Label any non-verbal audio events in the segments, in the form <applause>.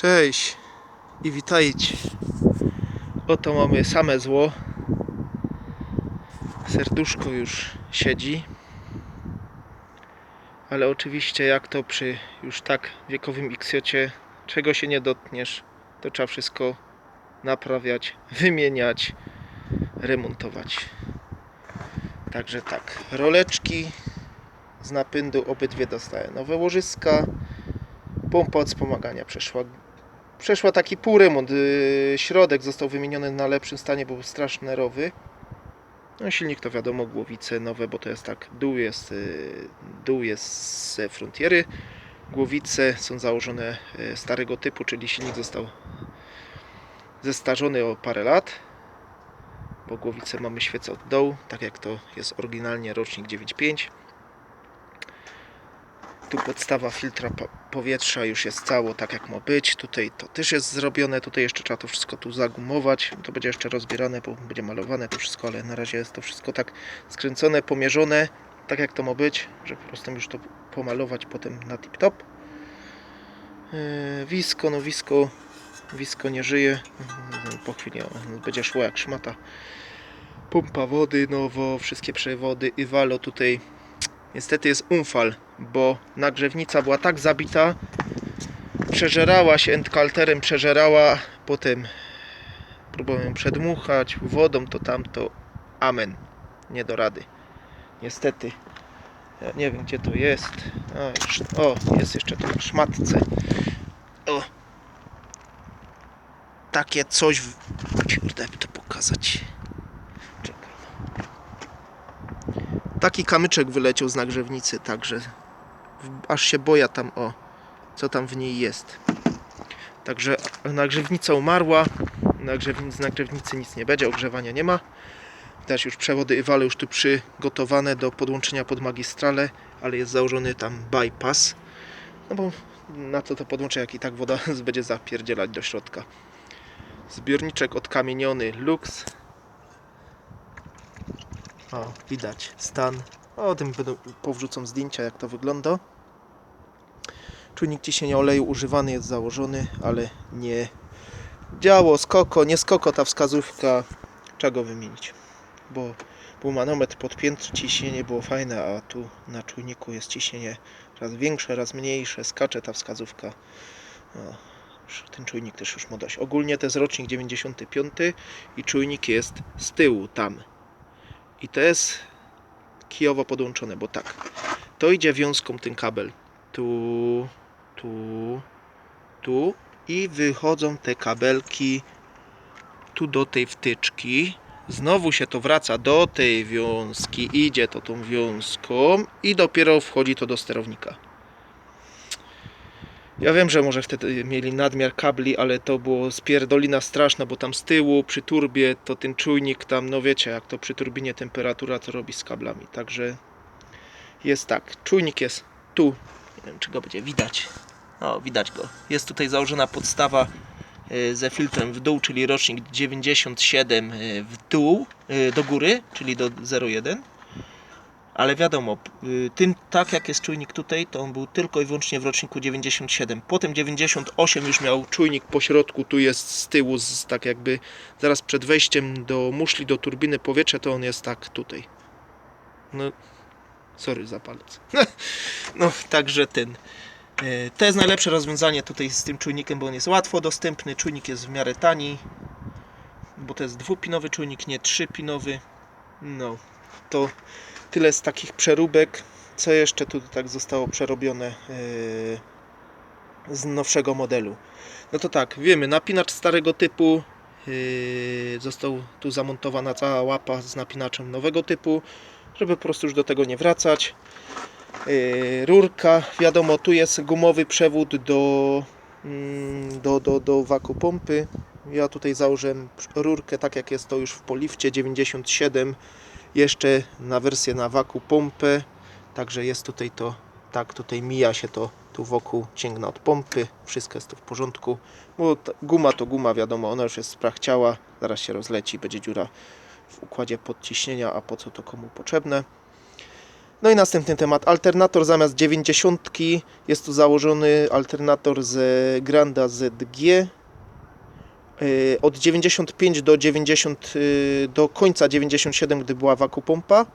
Cześć i witajcie. Oto mamy same zło. Serduszko już siedzi. Ale oczywiście jak to przy już tak wiekowym Xjocie, czego się nie dotkniesz, to trzeba wszystko naprawiać, wymieniać, remontować. Także tak, roleczki z napędu obydwie dostają nowe łożyska. Pompa od wspomagania przeszła przeszła taki pół remont. Yy, Środek został wymieniony na lepszym stanie, bo był strasznie nerowy. No silnik to wiadomo, głowice nowe, bo to jest tak, dół jest, yy, dół jest z Frontiery. Głowice są założone yy, starego typu, czyli silnik został zestarzony o parę lat. Bo głowice mamy świecę od dołu, tak jak to jest oryginalnie rocznik 9.5. Tu podstawa filtra po- powietrza już jest cało tak jak ma być. Tutaj to też jest zrobione. Tutaj jeszcze trzeba to wszystko tu zagumować. To będzie jeszcze rozbierane, bo będzie malowane to wszystko, ale na razie jest to wszystko tak skręcone, pomierzone, tak jak to ma być, że po prostu już to pomalować potem na tip top. Yy, Wisko, no wisko, wisko nie żyje. Yy, Po chwili będzie szło jak szmata. Pompa wody nowo, wszystkie przewody i walo tutaj Niestety jest umfal, bo nagrzewnica była tak zabita, przeżerała się endkalterem, przeżerała, potem próbowałem ją przedmuchać wodą, to tamto, amen, nie do rady. Niestety, ja nie wiem gdzie to jest, o, o jest jeszcze tu na szmatce, o, takie coś, w... kurde, by to pokazać, czekaj. Taki kamyczek wyleciał z nagrzewnicy, także aż się boję tam o co tam w niej jest. Także nagrzewnica umarła, nagrzew- z nagrzewnicy nic nie będzie, ogrzewania nie ma. Widać już przewody i wale już tu przygotowane do podłączenia pod magistralę, ale jest założony tam bypass. No bo na to to podłączę, jak i tak woda <laughs> będzie zapierdzielać do środka. Zbiorniczek odkamieniony Lux o, widać stan. O tym będą powrzucą zdjęcia, jak to wygląda. Czujnik ciśnienia oleju używany jest założony, ale nie działo, skoko, nie skoko ta wskazówka. Trzeba go wymienić, bo był manometr podpięty, ciśnienie było fajne, a tu na czujniku jest ciśnienie raz większe, raz mniejsze, skacze ta wskazówka. O, ten czujnik też już ma dość. Ogólnie to jest rocznik 95 i czujnik jest z tyłu tam. I to jest kijowo podłączone, bo tak. To idzie wiązką ten kabel. Tu, tu, tu i wychodzą te kabelki tu do tej wtyczki. Znowu się to wraca do tej wiązki, idzie to tą wiązką i dopiero wchodzi to do sterownika. Ja wiem, że może wtedy mieli nadmiar kabli, ale to było spierdolina straszna, bo tam z tyłu przy turbie to ten czujnik tam, no wiecie, jak to przy turbinie temperatura to robi z kablami. Także jest tak, czujnik jest tu. Nie wiem, czy go będzie widać. O, widać go. Jest tutaj założona podstawa y, ze filtrem w dół, czyli rocznik 97 y, w dół, y, do góry, czyli do 0,1 ale wiadomo, y, tym tak jak jest czujnik tutaj, to on był tylko i wyłącznie w roczniku 97. Potem 98 już miał czujnik po środku, tu jest z tyłu, z, tak jakby zaraz przed wejściem do muszli, do turbiny powietrza, to on jest tak tutaj. No, sorry za palec. <laughs> no, także ten. y, To jest najlepsze rozwiązanie tutaj z tym czujnikiem, bo on jest łatwo dostępny, czujnik jest w miarę tani, bo to jest dwupinowy czujnik, nie trzypinowy. No, to tyle z takich przeróbek. Co jeszcze tu tak zostało przerobione yy, z nowszego modelu? No to tak, wiemy, napinacz starego typu. Yy, został tu zamontowana cała łapa z napinaczem nowego typu, żeby po prostu już do tego nie wracać. Yy, rurka, wiadomo, tu jest gumowy przewód do, mm, do, do, do wakupompy. Ja tutaj założyłem rurkę, tak jak jest to już w Polifcie 97 jeszcze na wersję na waku pompę także jest tutaj to tak tutaj mija się to tu wokół cięgna od pompy. Wszystko jest tu w porządku. Bo guma to guma wiadomo ona już jest sprachciała zaraz się rozleci będzie dziura w układzie podciśnienia a po co to komu potrzebne. No i następny temat. Alternator zamiast 90 jest tu założony alternator z Granda ZG. Yy, Od 95 do 90 yy, do końca 97, gdy była wakupompa.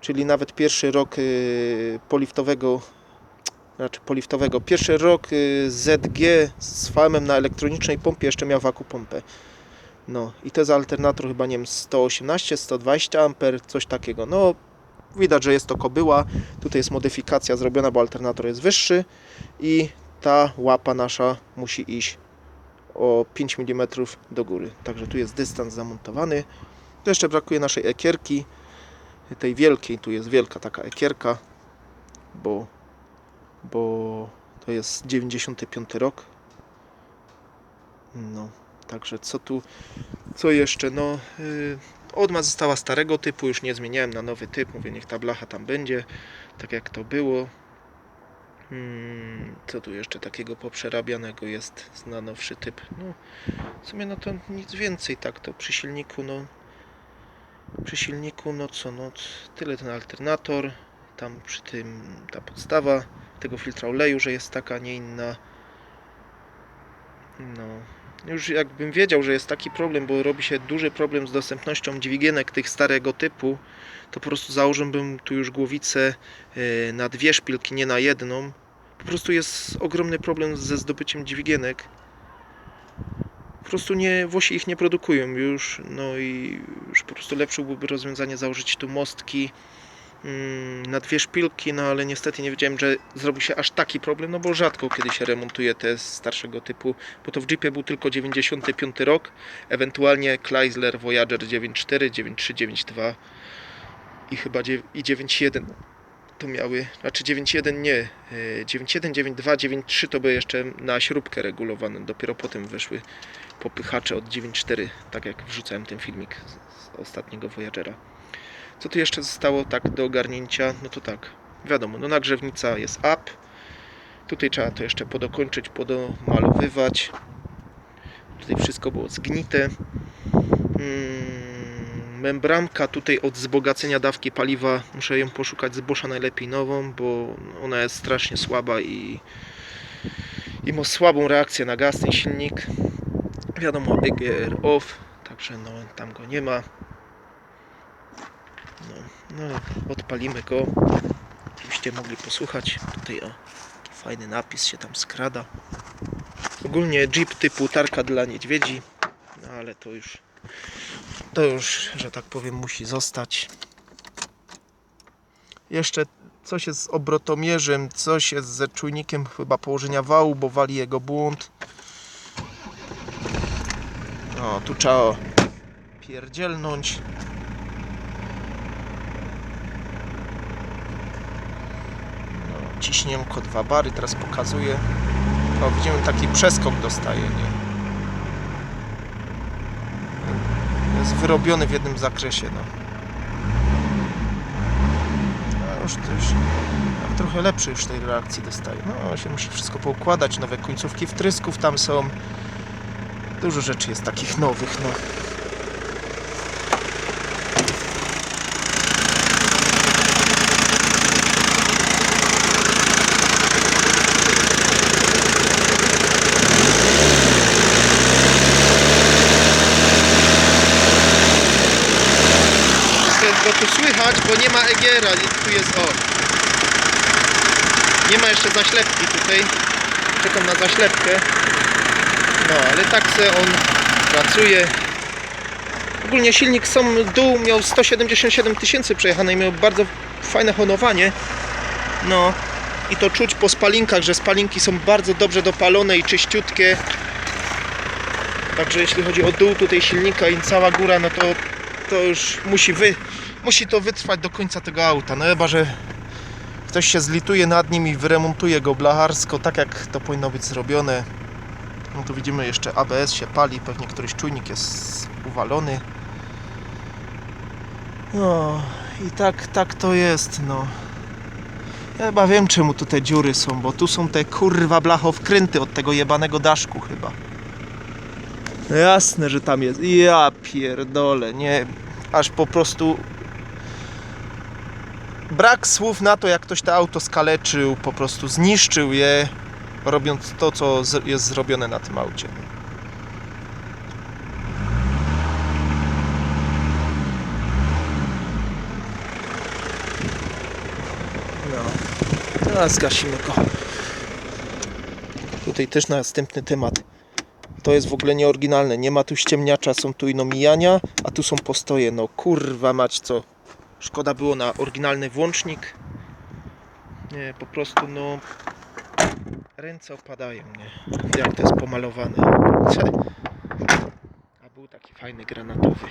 Czyli nawet pierwszy rok yy, poliftowego znaczy poliftowego. Pierwszy rok ZG z VM na elektronicznej pompie jeszcze miał wakupompę. No i to jest alternator chyba nie wiem 118, 120 amper, coś takiego. No widać, że jest to kobyła. Tutaj jest modyfikacja zrobiona, bo alternator jest wyższy i ta łapa nasza musi iść o 5 mm do góry. Także tu jest dystans zamontowany. Tu jeszcze brakuje naszej ekierki, tej wielkiej, tu jest wielka taka ekierka, bo, bo to jest 95 rok. No, także co tu, co jeszcze? No, yy, odma została starego typu, już nie zmieniałem na nowy typ. Mówię, niech ta blacha tam będzie, tak jak to było. Hmm, co tu jeszcze takiego poprzerabianego jest na nowszy typ? No, w sumie no to nic więcej, tak to przy silniku, no przy silniku, no co, no tyle ten alternator, tam przy tym ta podstawa tego filtra oleju, że jest taka, nie inna. No, już jakbym wiedział, że jest taki problem, bo robi się duży problem z dostępnością dźwigienek tych starego typu, to po prostu założyłbym tu już głowicę e, na dwie szpilki, nie na jedną. Po prostu jest ogromny problem ze zdobyciem dźwigienek. Po prostu nie, Włosi ich nie produkują już, no i już po prostu lepsze byłoby rozwiązanie założyć tu mostki mm, na dwie szpilki, no ale niestety nie wiedziałem, że zrobi się aż taki problem, no bo rzadko kiedy się remontuje te starszego typu, bo to w Jeepie był tylko 95 rok, ewentualnie Chrysler Voyager 94, 93, 92 i chyba i 91 to miały, znaczy 9.1 nie, e, 9.1, 9.2, 9.3 to były jeszcze na śrubkę regulowane, dopiero potem weszły popychacze od 9.4, tak jak wrzucałem ten filmik z, ostatniego Voyagera. Co tu jeszcze zostało tak do ogarnięcia? No to tak, wiadomo, no nagrzewnica jest up, tutaj trzeba to jeszcze podokończyć, podomalowywać, tutaj wszystko było zgnite. Mm, membranka tutaj od wzbogacenia dawki paliwa muszę ją poszukać z Boscha najlepiej nową, bo ona jest strasznie słaba i, i ma słabą reakcję na gaz ten silnik. Wiadomo EGR off, także no tam go nie ma. No, no odpalimy go, żebyście mogli posłuchać. Tutaj o, fajny napis się tam skrada. Ogólnie Jeep typu tarka dla niedźwiedzi, no ale to już to już, że tak powiem, musi zostać. Jeszcze coś jest z obrotomierzem, coś jest ze czujnikiem chyba położenia wału, bo wali jego błąd. O, tu trzeba pierdzielnąć. No, ciśnienko 2 bary, teraz pokazuję. O, widzimy taki przeskok dostaje, nie? Jest wyrobiony w jednym zakresie. No. No już, tak trochę lepszy już tej reakcji dostaje. No się musi wszystko poukładać, nowe końcówki wtrysków tam są. Dużo rzeczy jest takich nowych. No. Jest go tu słychać, bo nie ma egiera, tu jest o. Nie ma jeszcze zaślepki tutaj. Czekam na zaślepkę. No, ale tak se on pracuje. Ogólnie silnik sam dół miał 177 tysięcy przejechane i miał bardzo fajne honowanie. No i to czuć po spalinkach, że spalinki są bardzo dobrze dopalone i czyściutkie. Także jeśli chodzi o dół tutaj silnika i cała góra, no to, to już musi wy, musi to wytrwać do końca tego auta. No chyba, że ktoś się zlituje nad nim i wyremontuje go blacharsko, tak jak to powinno być zrobione. No tu widzimy jeszcze ABS się pali, pewnie któryś czujnik jest uwalony. No i tak, tak to jest, no. Ja chyba wiem czemu tu te dziury są, bo tu są te kurwa blachowkręty od tego jebanego daszku chyba. No jasne, że tam jest. Ja pierdolę, nie. Aż po prostu brak słów na to, jak ktoś to auto skaleczył, po prostu zniszczył je, robiąc to, co jest zrobione na tym aucie. No, teraz zgasimy go. Tutaj też następny temat. To jest w ogóle nieoryginalne. Nie ma tu ściemniacza, są tu ino mijania, a tu są postoje. No kurwa mać co. Szkoda było na oryginalny włącznik. Nie, po prostu no... Ręce opadają, nie? Jak to jest pomalowane. A był taki fajny granatowy.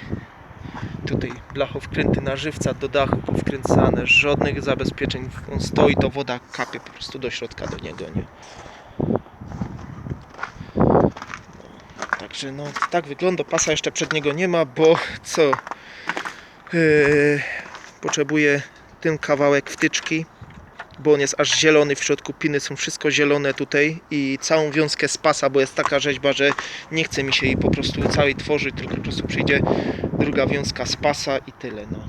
Tutaj blachowkręty na żywca do dachu powkręcane, żadnych zabezpieczeń. On stoi, to woda kapie po prostu do środka do niego, nie? Także no tak wygląda. Pasa jeszcze przedniego nie ma, bo co? Yy, potrzebuję ten kawałek wtyczki, bo on jest aż zielony w środku. Piny są wszystko zielone tutaj i całą wiązkę z pasa, bo jest taka rzeźba, że nie chce mi się jej po prostu całej tworzyć, tylko po prostu przyjdzie druga wiązka z pasa i tyle. No.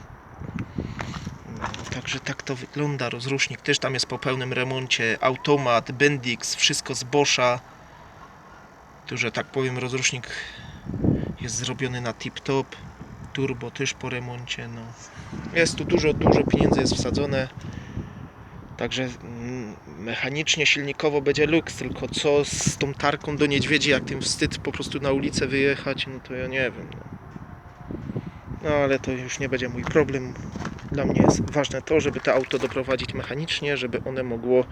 No, Także tak to wygląda. Rozrusznik też tam jest po pełnym remoncie. Automat, Bendix, wszystko z Boscha. Tu, że tak powiem, rozrusznik jest zrobiony na tip-top. Turbo też po remoncie. No. Jest tu dużo, dużo pieniędzy jest wsadzone. Także mm, mechanicznie, silnikowo będzie luks, tylko co z tą tarką do niedźwiedzi, jak tym wstyd po prostu na ulicę wyjechać, no to ja nie wiem. No. no ale to już nie będzie mój problem. Dla mnie jest ważne to, żeby to auto doprowadzić mechanicznie, żeby one mogło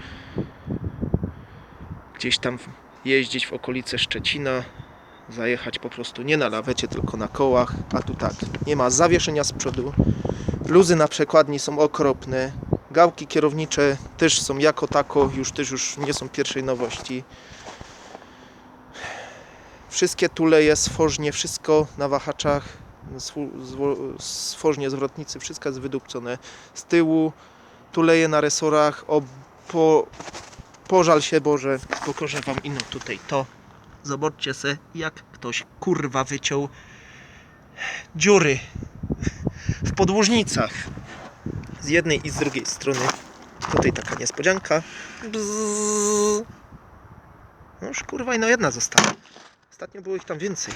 gdzieś tam jeździć w okolice Szczecina, zajechać po prostu nie na lawecie, tylko na kołach, a tu tak, nie ma zawieszenia z przodu, luzy na przekładni są okropne, gałki kierownicze też są jako tako, już też już nie są pierwszej nowości. Wszystkie tuleje, sfożnie, wszystko na wahaczach, sfożnie zwrotnicy, wszystko jest wydupcone. Z tyłu tuleje na resorach, o, po, pożal się Boże, pokażę Wam ino tutaj to. Zobaczcie se, jak ktoś kurwa wyciął dziury w podłużnicach z jednej i z drugiej strony. Tutaj taka niespodzianka. No już kurwa, no jedna została. Ostatnio było ich tam więcej.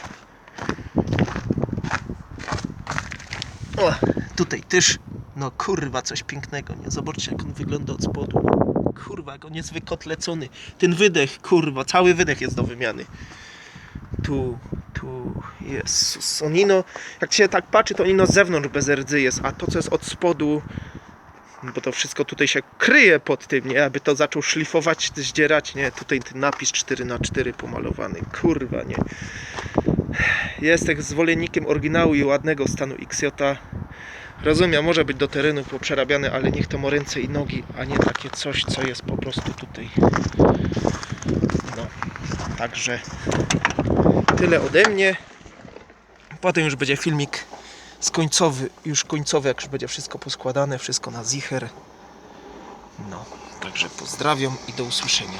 O, tutaj też. No kurwa, coś pięknego, nie? Zobaczcie jak on wygląda od spodu. Kurwa, jak on. Ten wydech, kurwa, cały wydech jest do wymiany. Tu, tu, Jezus. On jak się tak patrzy, to ino z zewnątrz bez rdzy jest, a to co jest od spodu, bo to wszystko tutaj się kryje pod tym, nie? Aby to zaczął szlifować, zdzierać, nie? Tutaj ten napis 4 na 4 pomalowany. Kurwa, nie? Jestem zwolennikiem oryginału i ładnego stanu XJ. Rozumiem, może być do terenu poprzerabiany, ale niech to ma ręce i nogi, a nie takie coś, co jest po prostu tutaj. No, także tyle ode mnie. Potem już będzie filmik z końcowy, już końcowy, jak już będzie wszystko poskładane, wszystko na zicher. No, także pozdrawiam i do usłyszenia.